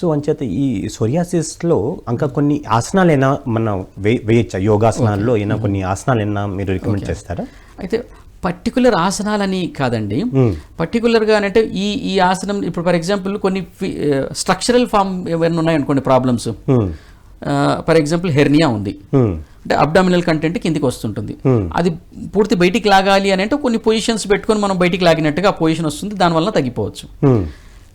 So అంచేత ఈ సొరియాసిస్లో ఇంకా కొన్ని ఆసనాలు అయినా మనం వే వేయచ్చా? యోగాసనాల్లో అయినా కొన్ని ఆసనాలు అయినా మీరు రికమెండ్ చేస్తారా? అయితే పర్టికులర్ ఆసనాలని కాదండి. పర్టికులర్గా అంటే ఈ ఈ ఆసనం ఇప్పుడు ఫర్ ఎగ్జాంపుల్ కొన్ని స్ట్రక్చరల్ ఫామ్ ఏమైనా ఉన్నాయనుకోండి ప్రాబ్లమ్స్. ఫర్ ఎగ్జాంపుల్ హెర్నియా ఉంది. అంటే అబ్డామినల్ కంటెంట్ కిందికి వస్తుంటుంది. అది పూర్తి బయటికి లాగాలి అని అంటే కొన్ని పొజిషన్స్ పెట్టుకొని మనం బయటికి లాగినట్టుగా ఆ పొజిషన్ వస్తుంది. దానివల్ల తగ్గిపోవచ్చు.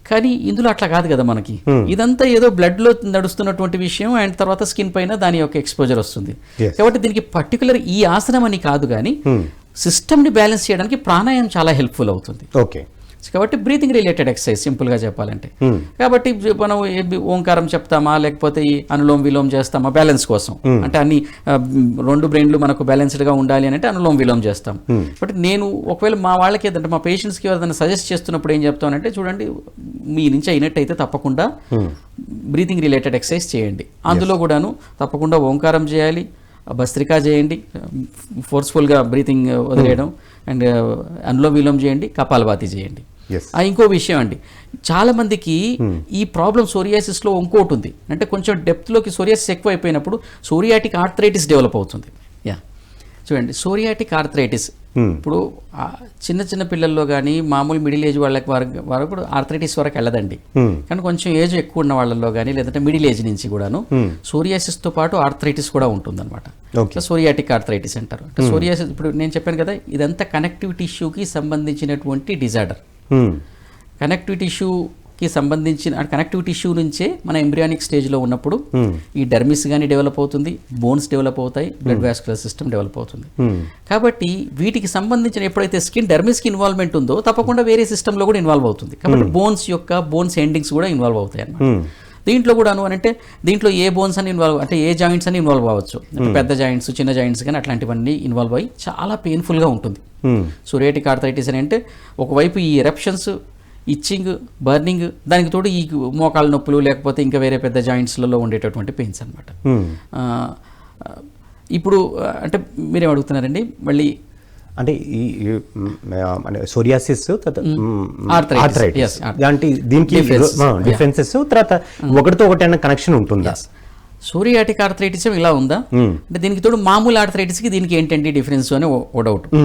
కానీ ఇందులో అట్లా కాదు కదా మనకి. ఇదంతా ఏదో బ్లడ్లో నడుస్తున్నటువంటి విషయం అండ్ తర్వాత స్కిన్ పైన దాని యొక్క ఎక్స్పోజర్ వస్తుంది. కాబట్టి దీనికి పర్టికులర్ ఈ ఆసనం అని కాదు కానీ సిస్టమ్ని బ్యాలెన్స్ చేయడానికి ప్రాణాయామం చాలా హెల్ప్ఫుల్ అవుతుంది. ఓకే కాబట్టి బ్రీతింగ్ రిలేటెడ్ ఎక్సర్సైజ్ సింపుల్గా చెప్పాలంటే. కాబట్టి మనం ఓంకారం చెప్తామా లేకపోతే ఈ అనులోమ్ విలోమ్ చేస్తామా బ్యాలెన్స్ కోసం. అంటే అన్ని రెండు బ్రెయిన్లు మనకు బ్యాలెన్స్డ్గా ఉండాలి అని అంటే అనులోమ్ విలోమ్ చేస్తాం. బట్ నేను ఒకవేళ మా వాళ్ళకి ఏదంటే మా పేషెంట్స్కి ఏదైనా సజెస్ట్ చేస్తున్నప్పుడు ఏం చెప్తానంటే చూడండి మీ నుంచి అయినట్టయితే తప్పకుండా బ్రీతింగ్ రిలేటెడ్ ఎక్సర్సైజ్ చేయండి. అందులో కూడాను తప్పకుండా ఓంకారం చేయాలి భస్త్రికా చేయండి ఫోర్స్ఫుల్గా బ్రీతింగ్ వదిలేయడం అండ్ అనులోమ్ విలోమ్ చేయండి కపాలభాతి చేయండి. ఇంకో విషయం అండి. చాలా మందికి ఈ ప్రాబ్లం సోరియాసిస్లో ఇంకోటి ఉంది. అంటే కొంచెం డెప్త్లోకి సోరియాసిస్ ఎక్కువ అయిపోయినప్పుడు సోరియాటిక్ ఆర్థరైటిస్ డెవలప్ అవుతుంది. యా చూడండి సోరియాటిక్ ఆర్థరైటిస్ ఇప్పుడు ఆ చిన్న చిన్న పిల్లల్లో కానీ మామూలు మిడిల్ ఏజ్ వాళ్ళకి వరకు వరకు ఆర్థరైటిస్ వరకు వెళ్ళదండి. కానీ కొంచెం ఏజ్ ఎక్కువ ఉన్న వాళ్ళలో కానీ లేదంటే మిడిల్ ఏజ్ నుంచి కూడాను సోరియాసిస్తో పాటు ఆర్థరైటిస్ కూడా ఉంటుందన్నమాట. సోరియాటిక్ ఆర్థరైటిస్ అంటారు. అంటే సోరియాసిస్ ఇప్పుడు నేను చెప్పాను కదా ఇదంతా కనెక్టివ్ టిష్యూకి సంబంధించినటువంటి డిజార్డర్ కనెక్టివ్ టిష్యూకి సంబంధించిన కనెక్టివ్ టిష్యూ నుంచే మన ఎంబ్రియానిక్ స్టేజ్లో ఉన్నప్పుడు ఈ డర్మిస్ కానీ డెవలప్ అవుతుంది బోన్స్ డెవలప్ అవుతాయి బ్లడ్ వాస్కులర్ సిస్టమ్ డెవలప్ అవుతుంది. కాబట్టి వీటికి సంబంధించిన ఎప్పుడైతే స్కిన్ డర్మిస్కి ఇన్వాల్వ్మెంట్ ఉందో తప్పకుండా వేరే సిస్టంలో కూడా ఇన్వాల్వ్ అవుతుంది. కాబట్టి బోన్స్ యొక్క బోన్స్ ఎండింగ్స్ కూడా ఇన్వాల్వ్ అవుతాయి అన్నమాట దీంట్లో కూడాను అని అంటే దీంట్లో ఏ బోన్స్ అని ఇన్వాల్వ్ అంటే ఏ జాయింట్స్ అని ఇన్వాల్వ్ అవ్వచ్చు అంటే పెద్ద జాయింట్స్ చిన్న జాయింట్స్ కానీ అట్లాంటివన్నీ ఇన్వాల్వ్ అయ్యి చాలా పెయిన్ఫుల్గా ఉంటుంది. సోరియాటిక్ ఆర్థరైటిస్ అని అంటే ఒకవైపు ఈ ఎరప్షన్స్ ఇచ్చింగ్ బర్నింగ్ దానికి తోడు ఈ మోకాళ్ళ నొప్పులు లేకపోతే ఇంకా వేరే పెద్ద జాయింట్స్లలో ఉండేటటువంటి పెయిన్స్ అనమాట ఇప్పుడు ఆ, అంటే మీరేం అడుగుతున్నారండి? మళ్ళీ అంటే ఈ సోరియాసిస్. ఆర్థరైటిస్. దాంటి దీనికి. డిఫరెన్సెస్ తర్వాత ఒకటితో ఒకటి కనెక్షన్ ఉంటుందా? సోరియాటిక్ ఆర్థరైటిస్ ఇలా ఉందా? అంటే దీనికి తోడు మామూలు ఆర్థరైటిస్కి దీనికి ఏంటండి డిఫరెన్స్ అని ఓ- డౌట్.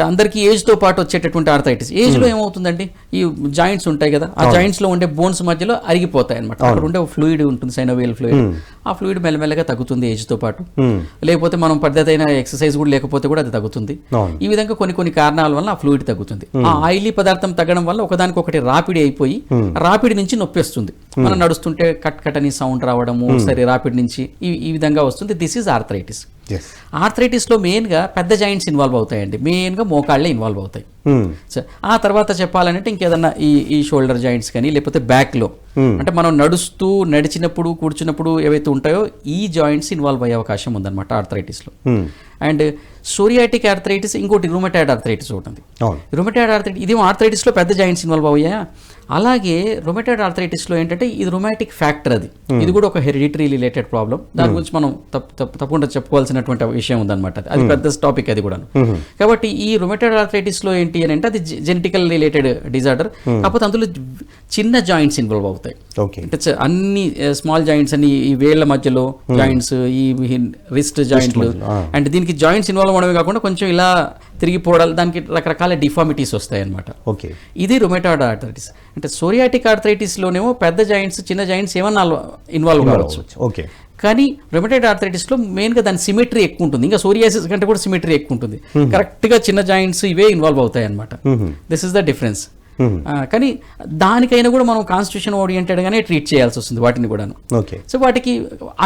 అందరికీ ఏజ్తో పాటు వచ్చేటటువంటి ఆర్థరైటిస్ ఏజ్లో ఏమవుతుందండి? ఈ జాయింట్స్ ఉంటాయి కదా ఆ జాయింట్స్లో ఉండే బోన్స్ మధ్యలో అరిగిపోతాయి అనమాట అక్కడ ఉండే ఫ్లూయిడ్ ఉంటుంది సైనోవియల్ ఫ్లూయిడ్ ఆ ఫ్లూయిడ్ మెల్లమెల్లగా తగ్గుతుంది ఏజ్తో పాటు లేకపోతే మనం పద్ధతి అయిన ఎక్సర్సైజ్ కూడా లేకపోతే కూడా అది తగ్గుతుంది. ఈ విధంగా కొన్ని కొన్ని కారణాల వల్ల ఆ ఫ్లూయిడ్ తగ్గుతుంది. ఆ ఆయిలీ పదార్థం తగ్గడం వల్ల ఒకదానికి ఒకటి రాపిడి అయిపోయి రాపిడి నుంచి నొప్పి వస్తుంది. మనం నడుస్తుంటే కట్ కట్ అని సౌండ్ రావడము సరే రాపిడి నుంచి ఈ విధంగా వస్తుంది. This is arthritis. ఆర్థరైటిస్లో మెయిన్గా పెద్ద జాయింట్స్ ఇన్వాల్వ్ అవుతాయండి. మెయిన్గా మోకాళ్ళే ఇన్వాల్వ్ అవుతాయి. సో ఆ తర్వాత చెప్పాలంటే ఇంకేదన్నా ఈ ఈ షోల్డర్ జాయింట్స్ కానీ లేకపోతే బ్యాక్లో. అంటే మనం నడుస్తూ నడిచినప్పుడు కూర్చున్నప్పుడు ఏవైతే ఉంటాయో ఈ జాయింట్స్ ఇన్వాల్వ్ అయ్యే అవకాశం ఉందన్నమాట ఆర్థరైటిస్లో. అండ్ సోరియాటిక్ ఆర్థరైటిస్ ఇంకోటి రూమటాయిడ్ ఆర్థరైటిస్ ఒకటి ఉంది. రొమటాయిడ్ ఆర్థరైటిస్ ఇది ఆర్థరైటిస్లో పెద్ద జాయింట్స్ ఇన్వాల్వ్ అయ్యాయా అలాగే రొమటాయిడ్ ఆర్థరైటిస్లో ఏంటంటే ఇది రొమాటిక్ ఫ్యాక్టర్ అది. ఇది కూడా ఒక హెరిడిటరీ రిలేటెడ్ ప్రాబ్లం దాని గురించి మనం తప్ప- తప్ప- తప్పకుండా చెప్పుకోవాల్సినటువంటి విషయం ఉందన్నమాట అది. పెద్ద టాపిక్ అది కూడా కాబట్టి ఈ రొమటాయిడ్ ఆర్థరైటిస్లో ఏంటి అని అంటే అది జెనెటికల్ రిలేటెడ్ డిజార్డర్ కాకపోతే అందులో చిన్న జాయింట్స్ ఇన్వాల్వ్ అవుతాయి. అంటే అన్ని స్మాల్ జాయింట్స్ అన్ని ఈ వేళ్ళ మధ్యలో జాయింట్స్ ఈ రిస్ట్ జాయింట్లు అండ్ దీనికి జాయింట్స్ ఇన్వాల్వ్ అవడమే కాకుండా కొంచెం ఇలా తిరిగిపోవడాలు దానికి రకరకాల డిఫార్మిటీస్ వస్తాయి అన్నమాట ఓకే. ఇది రొమేటాయిడ్ ఆర్థరైటిస్ అంటే సోరియాటిక్ ఆర్థరైటిస్లోనేమో పెద్ద జాయింట్స్ చిన్న జాయింట్స్ ఏమన్నా ఇన్వాల్వ్ కావచ్చు. ఓకే. కానీ రొమటైడ్ ఆర్థరైటిస్లో మెయిన్గా దాని సిమెట్రీ ఎక్కువ ఉంటుంది. ఇంకా సోరియాసిస్ కంటే కూడా సిమెట్రీ ఎక్కువ ఉంటుంది. కరెక్ట్గా చిన్న జాయింట్స్ ఇవే ఇన్వాల్వ్ అవుతాయి అనమాట దిస్ ఇస్ ద డిఫరెన్స్ కానీ దానికైనా కూడా మనం కాన్స్టిట్యూషన్ ఓరియంటెడ్గానే ట్రీట్ చేయాల్సి వస్తుంది వాటిని కూడాను. ఓకే సో వాటికి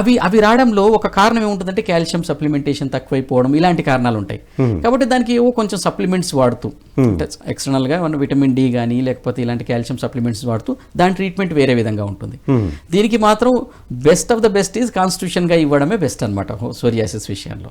అవి అవి రావడంలో ఒక కారణం ఏముంటుందంటే కాల్షియం సప్లిమెంటేషన్ తక్కువైపోవడం ఇలాంటి కారణాలు ఉంటాయి. కాబట్టి దానికి ఏవో కొంచెం సప్లిమెంట్స్ వాడుతూ ఎక్స్టర్నల్గా మన విటమిన్ డి కానీ లేకపోతే ఇలాంటి కాల్షియం సప్లిమెంట్స్ వాడుతూ దాని ట్రీట్మెంట్ వేరే విధంగా ఉంటుంది. దీనికి మాత్రం best of the best is కాన్స్టిట్యూషన్గా ఇవ్వడమే బెస్ట్ అనమాట సోరియాసిస్ విషయంలో.